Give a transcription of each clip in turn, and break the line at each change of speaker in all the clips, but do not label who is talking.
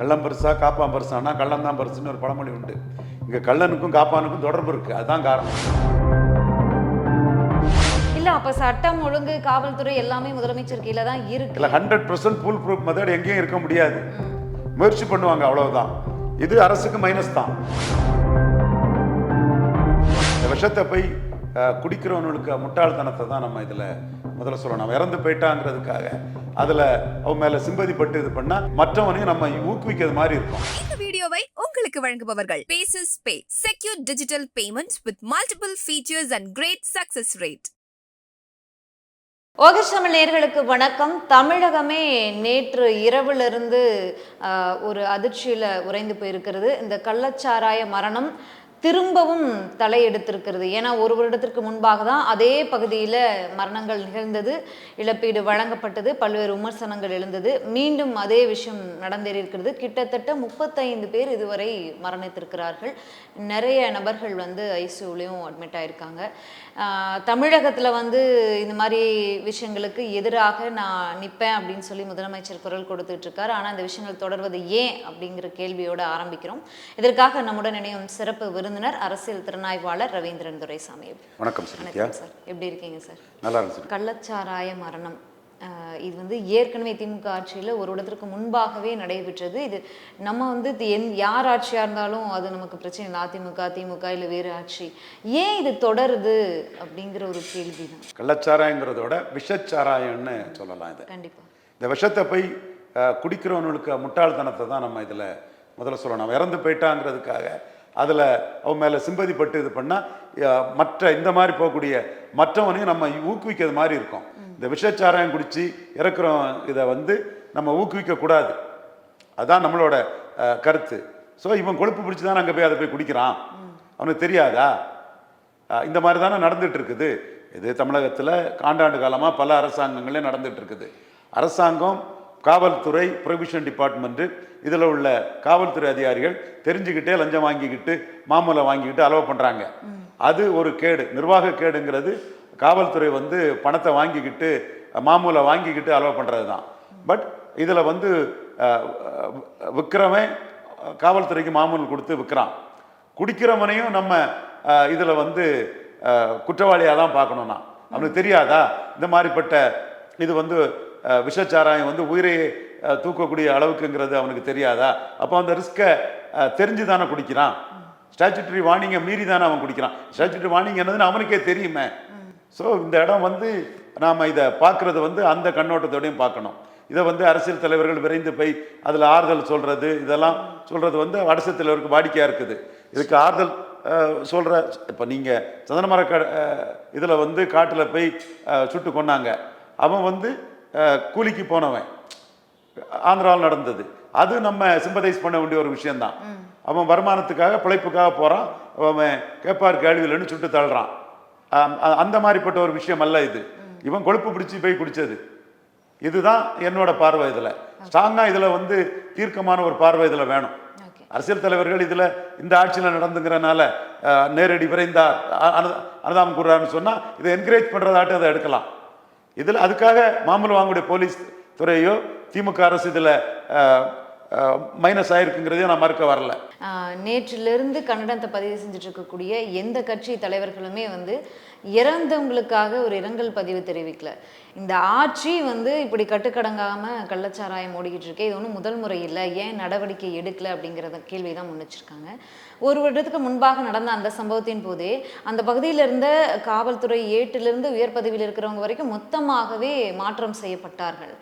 கள்ளம் பெருசா காப்பான் பெருசானா கள்ளம் தான் பெருசுன்னு ஒரு பழமொழி உண்டு. இங்க கள்ளனுக்கும் காப்பானுக்கும் தொடர்பு இருக்கு. அதுதான் காரணம்.
இல்ல அப்ப சட்டம் ஒழுங்கு காவல்துறை எல்லாமே முதலமைச்சர் கீழே தான் இருக்கு.
இல்லை hundred percent full proof method எங்கேயும் இருக்க முடியாது. முயற்சி பண்ணுவாங்க அவ்வளவுதான். இது அரசுக்கு மைனஸ் தான். இந்த விஷத்தை போய் குடிக்கிறவனுக்கு முட்டாள்தனத்தை தான் நம்ம இதில் முதல்ல சொல்லணும். அவன் இறந்து போயிட்டாங்கிறதுக்காக. அதில் அவன் மேலே சிம்பதி பட்டு இது பண்ணால் மற்றவனையும் நம்ம ஊக்குவிக்கிறது மாதிரி இருக்கும்.
இந்த வீடியோவை உங்களுக்கு வழங்குபவர்கள். Bases pay secure digital payments with multiple features and great success rate
ஓகேஷ் Tamil நேயர்களுக்கு வணக்கம். தமிழகமே நேற்று இரவிலிருந்து ஒரு அதிர்ச்சியில உறைந்து போயிருக்கிறது. இந்த கள்ளச்சாராய மரணம் திரும்பவும் தலையெடுத்திருக்கிறது. ஏன்னா ஒரு வருடத்திற்கு முன்பாக தான் அதே பகுதியில் மரணங்கள் நிகழ்ந்தது இழப்பீடு வழங்கப்பட்டது பல்வேறு விமர்சனங்கள் எழுந்தது. மீண்டும் அதே விஷயம் நடந்தேறியிருக்கிறது கிட்டத்தட்ட முப்பத்தைந்து பேர் இதுவரை மரணித்திருக்கிறார்கள். நிறைய நபர்கள் வந்து ஐசியூலையும் அட்மிட் ஆயிருக்காங்க. தமிழகத்தில் வந்து இந்த மாதிரி விஷயங்களுக்கு எதிராக நான் நிற்பேன் அப்படின்னு சொல்லி முதலமைச்சர் குரல் கொடுத்துட்டு இருக்காரு. ஆனால் இந்த விஷயங்கள் தொடர்வது ஏன் அப்படிங்கிற கேள்வியோடு ஆரம்பிக்கிறோம். இதற்காக நம்முடன் இணையும் சிறப்பு விருந்தினர் அரசியல் திறனாய்வாளர் ரவீந்திரன் துரைசாமி.
வணக்கம்
சார் எப்படி இருக்கீங்க சார்?
நல்லா இருந்துச்சு
கள்ளச்சாராய மரணம். இது வந்து ஏற்கனவே திமுக ஆட்சியில் ஒரு இடத்திற்கு முன்பாகவே நடைபெற்றது. இது நம்ம வந்து எந் யார் ஆட்சியாக இருந்தாலும் அது நமக்கு பிரச்சனை இல்லை. அதிமுக திமுக இல்லை வேறு ஆட்சி. ஏன் இது தொடருது அப்படிங்கிற ஒரு கேள்வி தான்
கள்ளச்சாராயங்கிறதோட விஷச்சாராயம்னு சொல்லலாம் இதை.
கண்டிப்பாக
இந்த விஷத்தை போய் குடிக்கிறவனுக்கு முட்டாள்தனத்தை தான் நம்ம இதில் முதல்ல சொல்லணும். இறந்து போயிட்டாங்கிறதுக்காக அதில் அவன் மேலே சிம்பதி பட்டு இது பண்ணால் மற்ற இந்த மாதிரி போகக்கூடிய மற்றவனையும் நம்ம ஊக்குவிக்கிறது மாதிரி இருக்கும். இந்த விஷச்சாராயம் குடித்து இறக்குறோம் இதை வந்து நம்ம ஊக்குவிக்கக்கூடாது அதான் நம்மளோட கருத்து. ஸோ இவன் கொழுப்பு பிடிச்சி தான் அங்கே போய் அதை போய் குடிக்கிறான். அவனுக்கு தெரியாதா? இந்த மாதிரி தானே நடந்துட்டு இருக்குது. இது தமிழகத்தில் காண்டாண்டு காலமாக பல அரசாங்கங்களே நடந்துட்டு இருக்குது. அரசாங்கம் காவல்துறை ப்ரொவிஷன் டிபார்ட்மெண்ட்டு இதில் உள்ள காவல்துறை அதிகாரிகள் தெரிஞ்சுக்கிட்டே லஞ்சம் வாங்கிக்கிட்டு மாமூலை வாங்கிக்கிட்டு அலோவ் பண்ணுறாங்க அது ஒரு கேடு. நிர்வாக கேடுங்கிறது காவல்துறை வந்து பணத்தை வாங்கிக்கிட்டு மாமூலை வாங்கிக்கிட்டு அலோவ் பண்ணுறது தான். பட் இதில் வந்து விற்கிறவன் காவல்துறைக்கு மாமூல் கொடுத்து விற்கிறான் குடிக்கிறவனையும் நம்ம இதில் வந்து குற்றவாளியாக தான் பார்க்கணும்னா. அவனுக்கு தெரியாதா? இந்த மாதிரிப்பட்ட இது வந்து விஷச்சாராயம் வந்து உயிரையே தூக்கக்கூடிய அளவுக்குங்கிறது அவனுக்கு தெரியாதா? அப்போ அந்த ரிஸ்க்கை தெரிஞ்சு தானே குடிக்கிறான். ஸ்டாச்சுட்டரி வார்னிங்கை மீறி தானே அவன் குடிக்கிறான். ஸ்டாச்சுட்டரி வார்னிங் என்னதுன்னு அவனுக்கே தெரியுமே. ஸோ இந்த இடம் வந்து நாம் இதை பார்க்குறது வந்து அந்த கண்ணோட்டத்தோடையும் பார்க்கணும். இதை வந்து அரசியல் தலைவர்கள் விரைந்து போய் அதில் ஆறுதல் சொல்கிறது இதெல்லாம் சொல்கிறது வந்து அரசியல் தலைவருக்கு வாடிக்கையாக இருக்குது. இதுக்கு ஆறுதல் சொல்கிற இப்போ நீங்கள் சந்தனமர க இதில் வந்து காட்டில் போய் சுட்டு கொன்னாங்க. அவன் வந்து கூலிக்கு போனவன். ஆந்திராவில் நடந்தது. அது நம்ம சிம்பதைஸ் பண்ண வேண்டிய ஒரு விஷயம்தான். அவன் வருமானத்துக்காக பிழைப்புக்காக போகிறான் அவன் கேட்பார் கேள்வியில்னு சுட்டு தள்ளுறான். அந்த மாதிரிப்பட்ட ஒரு விஷயம் அல்ல இது. இவன் கொழுப்பு பிடிச்சி போய் குடிச்சது. இதுதான் என்னோட பார்வை இதில். ஸ்ட்ராங்காக இதில் வந்து தீர்க்கமான ஒரு பார்வை இதில் வேணும். அரசியல் தலைவர்கள் இதில் இந்த ஆட்சியில் நடந்துங்கிறனால நேரடி விரைந்தார் அனுதாபம் கூடுறாருன்னு சொன்னால் இதை என்கரேஜ் பண்ணுறதாட்டு அதை எடுக்கலாம். இதில் அதுக்காக மாமூல் வாங்கக்கூடிய போலீஸ் துறையோ திமுக அரசு இதில் மைனஸ் ஆயிருக்குங்கிறதையும் நான் மறுக்க வரல.
நேற்றிலிருந்து கன்னடத்தை பதிவு செஞ்சுட்டு இருக்கக்கூடிய எந்த கட்சி தலைவர்களுமே வந்து இறந்தவங்களுக்காக ஒரு இரங்கல் பதிவு தெரிவிக்கல. இந்த ஆட்சி வந்து இப்படி கட்டுக்கடங்காமல் கள்ளச்சாராயம் ஓடிக்கிட்டு இருக்கு இது ஒன்றும் முதல் முறை இல்லை. ஏன் நடவடிக்கை எடுக்கல அப்படிங்கிறத கேள்வி தான் முன்னிச்சிருக்காங்க ஒரு வருடத்துக்கு முன்பாக நடந்த அந்த சம்பவத்தின் போதே அந்த பகுதியில் இருந்த காவல்துறை ஏட்டிலிருந்து உயர் பதவியில் இருக்கிறவங்க வரைக்கும் மொத்தமாகவே மாற்றம் செய்யப்பட்டார்கள்.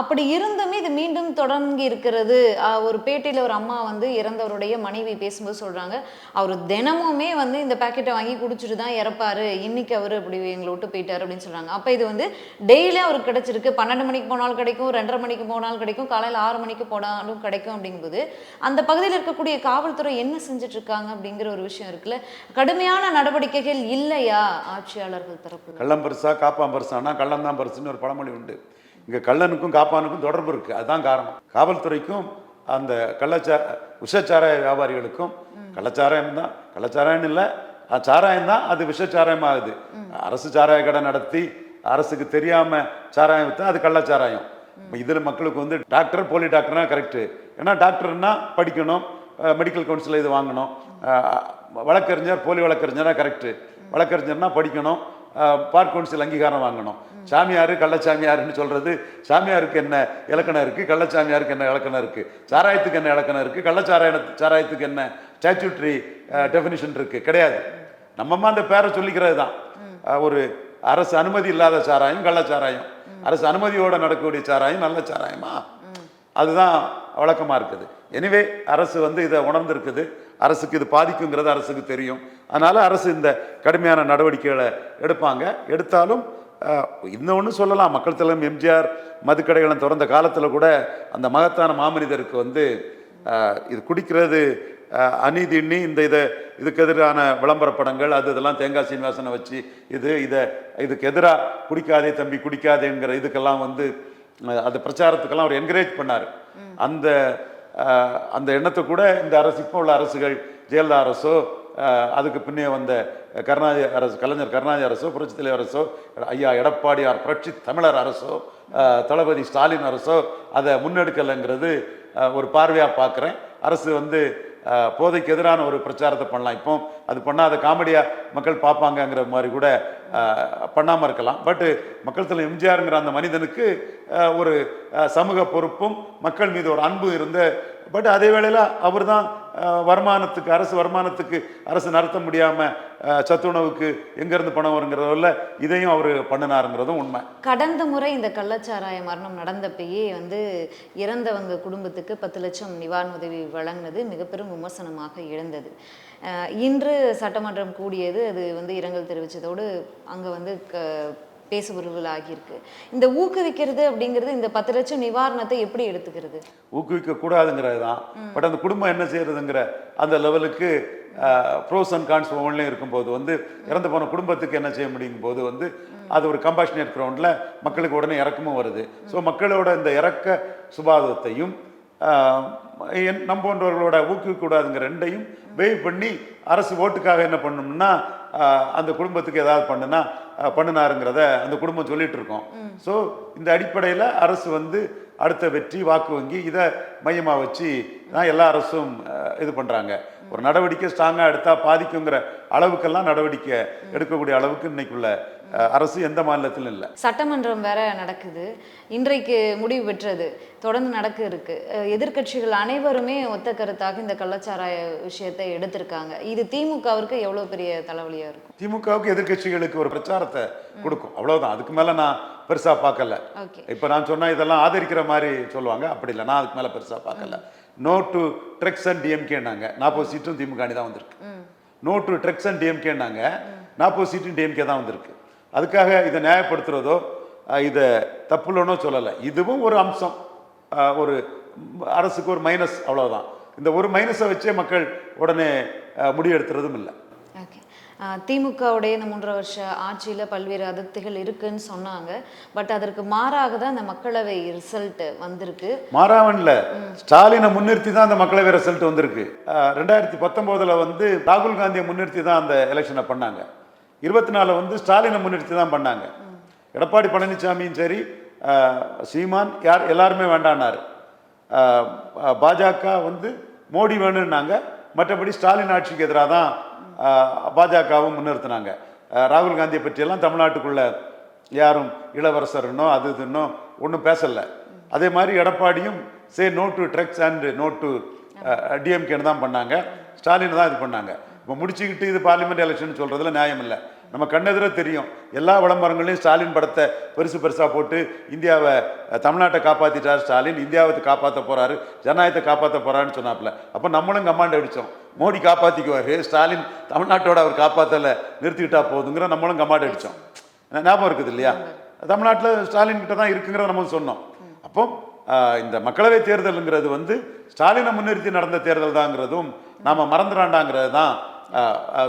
அப்படி இருந்துமே இது மீண்டும் தொடங்கி இருக்கிறது. ஒரு பேட்டியில் ஒரு அம்மா வந்து இறந்தவருடைய மனைவி பேசும்போது சொல்கிறாங்க அவர் தினமுமே வந்து இந்த பாக்கெட்டை வாங்கி குடிச்சிட்டு தான் இறப்பாரு. இன்னைக்கு அவர் இப்படி எங்களை விட்டு போயிட்டாரு அப்படின்னு சொல்கிறாங்க அப்போ இது வந்து டெய்லியும் அவருக்கு கிடைச்சிருக்கு. பன்னெண்டு மணிக்கு போனாலும் கிடைக்கும் ரெண்டரை மணிக்கு போனாலும் கிடைக்கும் காலையில் ஆறு மணிக்கு போனாலும் கிடைக்கும் அப்படிங்கும்போது அந்த பகுதியில் இருக்கக்கூடிய காவல்துறை என்ன செஞ்சுட்டு இருக்காங்க அப்படிங்கிற ஒரு விஷயம் இருக்குல்ல. கடுமையான நடவடிக்கைகள் இல்லையா ஆட்சியாளர்கள் தரப்பு
கள்ளம் பெருசா காப்பான் பெருசானா கள்ளம் தான் பெருசுன்னு ஒரு பழமொழி உண்டு. இங்கே கள்ளனுக்கும் காப்பானுக்கும் தொடர்பு இருக்குது அதுதான் காரணம். காவல்துறைக்கும் அந்த கள்ளச்சா விஷச்சாராய வியாபாரிகளுக்கும் கள்ளச்சாராயம் தான். கள்ளச்சாராயம்னு இல்லை சாராயம் தான். அது விஷச்சாராயம் ஆகுது அரசு சாராய கடை நடத்தி அரசுக்கு தெரியாம சாராயம் விற்றா அது கள்ளச்சாராயம் இப்போ இதில் மக்களுக்கு வந்து டாக்டர் போலி டாக்டர்னா கரெக்டு ஏன்னா டாக்டர்னா படிக்கணும் மெடிக்கல் கவுன்சிலில் இது வாங்கணும். வழக்கறிஞர் போலி வழக்கறிஞர்னா கரெக்டு வழக்கறிஞர்னா படிக்கணும் பார்க் கவுன்சில் அங்கீகாரம் வாங்கணும். சாமியார் கள்ளச்சாமியார்னு சொல்றது சாமியாருக்கு என்ன இலக்கணம் இருக்கு கள்ளச்சாமியாருக்கு என்ன இலக்கணம் இருக்கு சாராயத்துக்கு என்ன இலக்கணம் இருக்கு கள்ளச்சாராய சாராயத்துக்கு என்ன ஸ்டாச்சுட்ரி டெஃபினிஷன் இருக்கு கிடையாது. நம்மம்மா அந்த பேரை சொல்லிக்கிறது தான் ஒரு அரசு அனுமதி இல்லாத சாராயம் கள்ளச்சாராயம் அரசு அனுமதியோடு நடக்கக்கூடிய சாராயம் நல்ல சாராயமா? அதுதான் வழக்கமாக இருக்குது. எனிவே அரசு வந்து இதை உணர்ந்திருக்குது. அரசுக்கு இது பாதிக்குங்கிறது அரசுக்கு தெரியும். அதனால் அரசு இந்த கடுமையான நடவடிக்கைகளை எடுப்பாங்க. எடுத்தாலும் இன்னொன்று சொல்லலாம். மக்கள் தலைவர் எம்ஜிஆர் மதுக்கடைகளை திறந்த காலத்தில் கூட அந்த மகத்தான மாமனிதருக்கு வந்து இது குடிக்கிறது அநீதினி இந்த இதை இதுக்கு எதிரான விளம்பர படங்கள் அது இதெல்லாம் தேங்காய் சீனிவாசனை வச்சு இது இதை இதுக்கு எதிராக குடிக்காதே தம்பி குடிக்காதேங்கிற இதுக்கெல்லாம் வந்து அந்த அது பிரச்சாரத்துக்கெல்லாம் அவர் என்கரேஜ் பண்ணார். அந்த அந்த எண்ணத்தை கூட இந்த அரசு இப்போ உள்ள அரசுகள் ஜெயலலிதா அரசோ அதுக்கு பின்னே வந்த கருணாநிதி அரசு கலைஞர் கருணாநிதி அரசோ புரட்சி தலைவர் அரசோ ஐயா எடப்பாடியார் புரட்சி தமிழர் அரசோ தளபதி ஸ்டாலின் அரசோ அதை முன்னெடுக்கலைங்கிறது ஒரு பார்வையாக பார்க்குறேன். அரசு வந்து போதைக்கு எதிரான ஒரு பிரச்சாரத்தை பண்ணலாம். இப்போ அது பண்ணாத காமெடியாக மக்கள் பார்ப்பாங்கங்கிற மாதிரி கூட பண்ணாமல் இருக்கலாம். பட்டு மக்கள் தலைவர் எம்ஜிஆருங்கிற அந்த மனிதனுக்கு ஒரு சமூக பொறுப்பும் மக்கள் மீது ஒரு அன்பு இருந்த பட் அதே வேளையில் அவர் தான் வருமானத்துக்கு அரசு வருமானத்துக்கு அரசு நடத்த முடியாமல் சத்துணவுக்கு எங்கேருந்து பணம் வருங்கிறதில் இதையும் அவர் பண்ணினாருங்கிறதும் உண்மை.
கடந்த முறை இந்த கள்ளச்சாராய மரணம் நடந்தப்பயே வந்து இறந்தவங்க குடும்பத்துக்கு பத்து லட்சம் நிவாரண உதவி வழங்கினது மிக பெரும் விமர்சனமாக எழுந்தது. இன்று சட்டமன்றம் கூடியது அது வந்து இரங்கல் தெரிவித்ததோடு அங்கே வந்து க பேசுபொருள் ஆகியிருக்கு இந்த ஊக்குவிக்கிறது அப்படிங்கிறது இந்த பத்து லட்சம் நிவாரணத்தை எப்படி எடுத்துக்கிறது?
ஊக்குவிக்க கூடாதுங்கிறது தான் பட் அந்த குடும்பம் என்ன செய்யறதுங்கிற அந்த லெவலுக்கு ப்ரோஸ் அண்ட் கான்ஸ் ஒவ்வொன்றிலையும் இருக்கும்போது வந்து இறந்து போன குடும்பத்துக்கு என்ன செய்ய முடியும் போது வந்து அது ஒரு கம்பாஷனேட் கிரவுண்டில் மக்களுக்கு உடனே இறக்கமும் வருது. ஸோ மக்களோட இந்த இறக்க சுபாவத்தையும் ஆஹ், என் நம் போன்றவர்களோட ஊக்குவிக்கக்கூடாதுங்கிற ரெண்டையும் வெயிட் பண்ணி அரசு ஓட்டுக்காக என்ன பண்ணணும்னா அந்த குடும்பத்துக்கு ஏதாவது பண்ணுனா பண்ணினாருங்கிறத அந்த குடும்பம் சொல்லிட்டு இருக்கோம். ஸோ இந்த அடிப்படையில் அரசு வந்து அடுத்த வெற்றி வாக்கு வங்கி இதை மையமாக வச்சு தான் எல்லா அரசும் இது பண்ணுறாங்க ஒரு நடவடிக்கை ஸ்ட்ராங்காக எடுத்தால் பாதிக்குங்கிற அளவுக்கெல்லாம் நடவடிக்கை எடுக்கக்கூடிய அளவுக்கு இன்னைக்குள்ள அரசு எந்த மாநிலத்திலும் இல்லை.
சட்டமன்றம் வேற நடக்குது. இன்றைக்கு முடிவு பெற்றது. தொடர்ந்து நடக்க இருக்கு. அஹ் எதிர்க்கட்சிகள் அனைவருமே ஒத்த கருத்தாக இந்த கள்ளச்சாராய விஷயத்தை எடுத்திருக்காங்க. இது திமுகவிற்கு எவ்வளவு பெரிய தலைவலியா இருக்கும்?
திமுகவுக்கு எதிர்க்கட்சிகளுக்கு ஒரு பிரச்சாரத்தை கொடுக்கும். அவ்வளவுதான். அதுக்கு மேலே நான் பெருசாக பார்க்கல. இப்போ நான் சொன்ன இதெல்லாம் ஆதரிக்கிற மாதிரி சொல்லுவாங்க. அப்படி இல்லை. நான் அதுக்கு மேலே பெருசாக பார்க்கல. நோ டு ட்ரெக்ஸ் அண்ட் டிஎம்கேனாங்க நாற்பது சீட்டும் திமுக அணி தான் வந்திருக்கு. நோ டு ட்ரெக்ஸ் அண்ட் டிஎம்கேனாங்க நாற்பது சீட்டும் டிஎம்கே தான் வந்திருக்கு. அதுக்காக இதை நியாயப்படுத்துறதோ இதை தப்புலனோ சொல்லலை. இதுவும் ஒரு அம்சம். ஒரு அரசுக்கு ஒரு மைனஸ் அவ்வளவுதான். இந்த ஒரு மைனஸை வச்சே மக்கள் உடனே அஹ், முடிவு எடுத்துறதும் இல்லை.
திமுகவுடைய இந்த மூன்றரை வருஷ ஆட்சியில் பல்வேறு அதிருப்திகள் இருக்குன்னு சொன்னாங்க. பட் அதற்கு மாறாக தான் இந்த மக்களவை ரிசல்ட் வந்திருக்கு.
மாறாவன்ல ஸ்டாலினை முன்னிறுத்தி தான் அந்த மக்களவை ரிசல்ட் வந்திருக்கு. ரெண்டாயிரத்தி பத்தொம்போதுல வந்து ராகுல் காந்தியை முன்னிறுத்தி தான் அந்த எலெக்ஷனை பண்ணாங்க. இருபத்தி நாலு வந்து ஸ்டாலினை முன்னிறுத்தி தான் பண்ணாங்க. எடப்பாடி பழனிசாமியும் சரி சீமான் யார் எல்லாருமே அஹ், பாஜக வந்து மோடி வேணும்னாங்க. மற்றபடி ஸ்டாலின் ஆட்சிக்கு எதிராக தான் பாஜகவும் முன்னிறுத்தினாங்க. ராகுல் காந்தியை பற்றியெல்லாம் தமிழ்நாட்டுக்குள்ளே யாரும் இளவரசர்னோ அது இதுன்னோ ஒன்றும் பேசலை. அதே மாதிரி எடப்பாடியும் say no to drugs and no to டிஎம்கேன்னு தான் பண்ணாங்க. ஸ்டாலின் தான் இது பண்ணாங்க. இப்போ முடிச்சுக்கிட்டு இது பார்லிமெண்ட் எலெக்ஷன் சொல்கிறதுல நியாயம் இல்லை. நம்ம கண்ணெதிர தெரியும். எல்லா விளம்பரங்களையும் ஸ்டாலின் படத்தை பெருசு பெருசாக போட்டு இந்தியாவை தமிழ்நாட்டை காப்பாற்றிட்டார் ஸ்டாலின். இந்தியாவை காப்பாற்ற போகிறாரு ஜனநாயகத்தை காப்பாற்ற போகிறாருன்னு சொன்னாப்புல. அப்போ நம்மளும் கமாண்ட் அடித்தோம் மோடி காப்பாற்றிக்குவார் ஸ்டாலின் தமிழ்நாட்டோட அவர் காப்பாற்றலை நிறுத்திக்கிட்டா போதுங்கிற நம்மளும் கமாண்ட் அடித்தோம் ஞாபகம் இருக்குது இல்லையா? தமிழ்நாட்டில் ஸ்டாலின் கிட்ட தான் இருக்குங்கிறத நம்ம சொன்னோம். அப்போ இந்த மக்களவை தேர்தலுங்கிறது வந்து ஸ்டாலினை முன்னிறுத்தி நடந்த தேர்தல் தாங்கிறதும் நாம் மறந்துடாண்டாங்கிறது தான்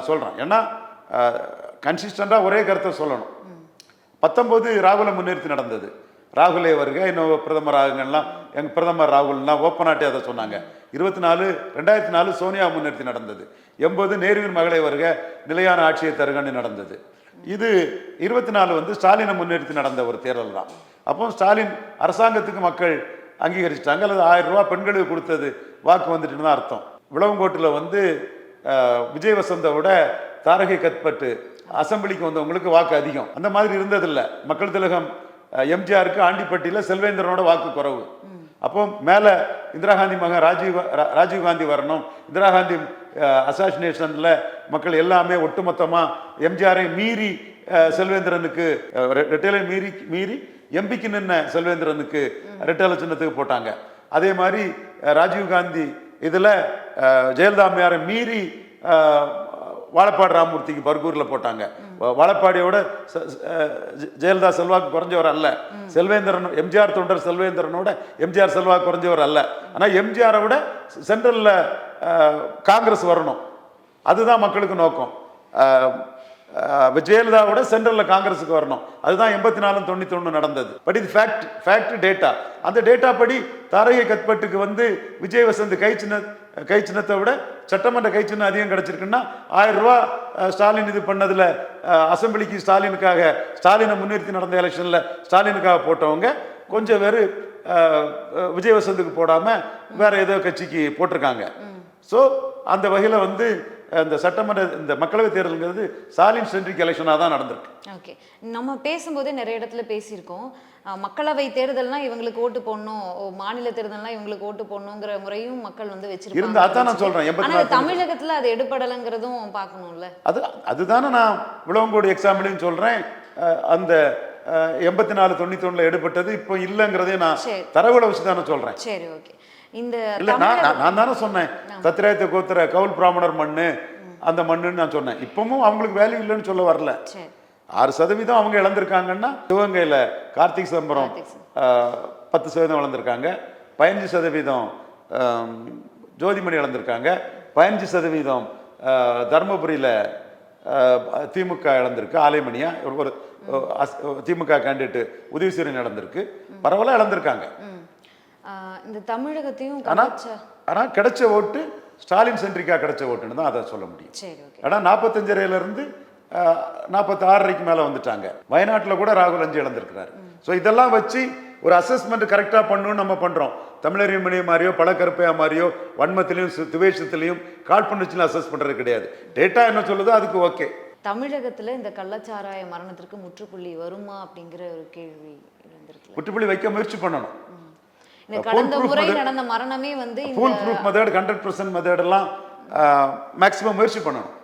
சொல்கிறோம் ஏன்னா கன்சிஸ்டண்டாக ஒரே கருத்தை சொல்லணும். பத்தொம்போது ராகுலை முன்னிறுத்தி நடந்தது. ராகுலே வருக இன்னும் பிரதமர் ஆகுங்கலாம் எங்கள் பிரதமர் ராகுல்னா ஓப்பனாட்டே அதை சொன்னாங்க. இருபத்தி நாலு ரெண்டாயிரத்தி நாலு சோனியா முன்னிறுத்தி நடந்தது. எண்பது நேருவின் மகளை வருக நிலையான ஆட்சியை தருகன்னு நடந்தது. இது இருபத்தி நாலு வந்து ஸ்டாலினை முன்னிறுத்தி நடந்த ஒரு தேர்தல் தான். அப்போ ஸ்டாலின் அரசாங்கத்துக்கு மக்கள் அங்கீகரிச்சிட்டாங்க. அல்லது ஆயிரம் ரூபா பெண்களுக்கு கொடுத்தது வாக்கு வந்துட்டுன்னு தான் அர்த்தம். விளவங்கோட்டில் வந்து விஜய் வசந்தை விட தாரகை கத்பட்டு அசம்பிளிக்கு வந்தவங்களுக்கு வாக்கு அதிகம். அந்த மாதிரி இருந்ததில்லை. மக்கள் திலகம் எம்ஜிஆருக்கு ஆண்டிப்பட்டியில் செல்வேந்திரனோட வாக்கு குறைவு. அப்போ மேலே இந்திரா காந்தி மகன் ராஜீவ் ரா- ராஜீவ் காந்தி வரணும். இந்திரா காந்தி அசாசினேஷனில் மக்கள் எல்லாமே ஒட்டுமொத்தமாக எம்ஜிஆரை மீறி செல்வேந்திரனுக்கு அஹ், ரெட்டேலை மீறி மீறி எம்பிக்கு நின்ன செல்வேந்திரனுக்கு ரெட்டேலை சின்னத்துக்கு போட்டாங்க. அதே மாதிரி ராஜீவ் காந்தி இதில் ஜெயலலிதா அம்மையாரை மீறி வாழப்பாடு ராமூர்த்திக்கு ராமமூர்த்திக்கு பர்கூரில் போட்டாங்க. வாழப்பாடியோட ஜெயலலிதா செல்வாக்கு குறைஞ்சவர் அல்ல. செல்வேந்திரன் எம்ஜிஆர் தொண்டர் செல்வேந்திரனோட எம்ஜிஆர் செல்வாக்கு குறைஞ்சவர் அல்ல. ஆனால் எம்ஜிஆரை விட சென்ட்ரலில் காங்கிரஸ் வரணும். அதுதான் மக்களுக்கு நோக்கம். ஜெயலலிதாவோட சென்ட்ரலில் காங்கிரஸுக்கு வரணும். அதுதான் எண்பத்தி நாலு தொண்ணூத்தி ஒன்று நடந்தது. பட் இது ஃபேக்ட் ஃபேக்ட் டேட்டா அந்த டேட்டா படி தாரகை கத்பட்டுக்கு வந்து விஜய் வசந்த் கை சின்ன கை சின்னத்தை விட சட்டமன்ற கை சின்னம் அதிகம் கிடைச்சிருக்குன்னா ஆயிரம் ரூபா ஸ்டாலின் இது பண்ணதுல அசெம்பிளிக்கு ஸ்டாலினுக்காக ஸ்டாலினை முன்னிறுத்தி நடந்த எலெக்ஷன்ல ஸ்டாலினுக்காக போட்டவங்க கொஞ்சம் பேர் விஜய் வசந்துக்கு போடாம வேற ஏதோ கட்சிக்கு போட்டிருக்காங்க. ஸோ அந்த வகையில் வந்து இந்த சட்டமன்ற இந்த மக்களவைத் தேர்தலுங்கிறது ஸ்டாலின் சென்ட்ரிக் எலெக்ஷனாக தான் நடந்திருக்கு.
ஓகே. நம்ம பேசும்போதே நிறைய இடத்துல பேசியிருக்கோம். மக்களவை தேர்தல்னா இவங்களுக்கு ஓட்டு போடணும் மாநில தேர்தல்னா இவங்களுக்கு ஓட்டு போடணுங்கிற முறையும் மக்கள் வந்து வச்சிருக்காங்க
இருந்து அதான் நான் சொல்றேன். எண்பத்தி
தமிழகத்துல அது எடுபடலைங்கிறதும் பார்க்கணும்ல?
அது அதுதானே நான் விளவங்கோடு எக்ஸாம்பிளையும் சொல்கிறேன் அந்த எண்பத்தி நாலு தொண்ணூத்தொன்னில் எடுபட்டது இப்போ இல்லைங்கிறதே நான். தரவுல வச்சு தானே சொல்கிறேன்
சரி ஓகே. இந்த
இல்லை நான் நான் தானே சொன்னேன். தத்திராயத்தை கோத்திர கவுல் பிராமணர் மண்ணு அந்த மண்ணுன்னு நான் சொன்னேன். இப்பவும் அவங்களுக்கு வேல்யூ இல்லைன்னு சொல்ல வரல. ஆறு சதவீதம் அவங்க இழந்திருக்காங்கன்னா சிவகங்கையில் கார்த்திக் சிதம்பரம் பத்து சதவீதம் இழந்திருக்காங்க. பதினஞ்சு சதவீதம் ஜோதிமணி இழந்திருக்காங்க. பதினஞ்சு சதவீதம் தருமபுரியில் திமுக இழந்திருக்கு. ஆலைமணியா ஒரு திமுக கேண்டிடேட் உதவிசீரன் இழந்திருக்கு. பரவாயில்ல இழந்திருக்காங்க.
இந்த தமிழகத்தையும்
ஆனால் ஆனால் கிடைச்ச ஓட்டு ஸ்டாலின் சென்ட்ரிக்காக கிடைச்ச ஓட்டுன்னு தான் அதை சொல்ல முடியும். ஆனால் நாற்பத்தஞ்சரையிலேருந்து நாற்பத்தி ஆறரைக்கு மேலே வந்துட்டாங்க. வயநாட்டில் கூட ராகுல் அஞ்சு இழந்திருக்கிறாரு. ஸோ இதெல்லாம் வச்சு ஒரு அசஸ்மெண்ட் கரெக்டாக பண்ணணும்னு நம்ம பண்ணுறோம் தமிழறிவு மணி மாதிரியோ பழக்கருப்பையா மாதிரியோ வன்மத்திலையும் துவேஷத்திலையும் காழ்ப்புணர்ச்சியிலும் அசஸ் பண்ணுறது கிடையாது. டேட்டா என்ன சொல்லுதோ அதுக்கு ஓகே
தமிழகத்துல இந்த கள்ளச்சாராய மரணத்திற்கு முற்றுப்புள்ளி வருமா அப்படிங்கிற ஒரு கேள்வி
முற்றுப்புள்ளி வைக்க முயற்சி பண்ணணும்.
கடந்த முறை நடந்த மரணமே வந்து
full proof method hundred percent மெத்தடெல்லாம் maximum முயற்சி பண்ணணும்.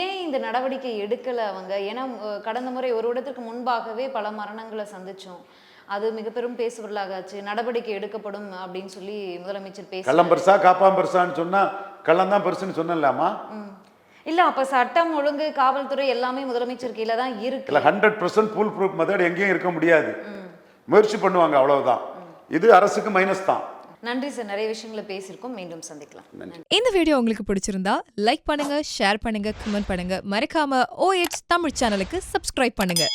ஏன் இந்த நடவடிக்கை எடுக்கல அவங்க? ஏன்னா கடந்த முறை ஒரு இடத்திற்கு முன்பாகவே பல மரணங்களை சந்திச்சோம். அது மிக பெரும் பேசுபொருளாக ஆச்சு நடவடிக்கை எடுக்கப்படும் அப்படின்னு சொல்லி முதலமைச்சர் பேச
கள்ளம் பெருசா காப்பாம் பெருசான்னு சொன்னால் கள்ளம் தான் பெருசுன்னு சொன்னேன்லாமா?
இல்ல அப்ப சட்டம் ஒழுங்கு காவல்துறை எல்லாமே முதலமைச்சர் கீழே தான் இருக்கு.
இல்லை hundred percent full proof method எங்கேயும் இருக்க முடியாது. முயற்சி பண்ணுவாங்க அவ்வளவுதான். இது அரசுக்கு மைனஸ் தான்.
நன்றி சார். நிறைய விஷயங்களை பேசியிருக்கோம். மீண்டும் சந்திக்கலாம்.
இந்த வீடியோ உங்களுக்கு பிடிச்சிருந்தா லைக் பண்ணுங்க ஷேர் பண்ணுங்க கமெண்ட் பண்ணுங்க. மறக்காம OH தமிழ் சேனலுக்கு சப்ஸ்கிரைப் பண்ணுங்க.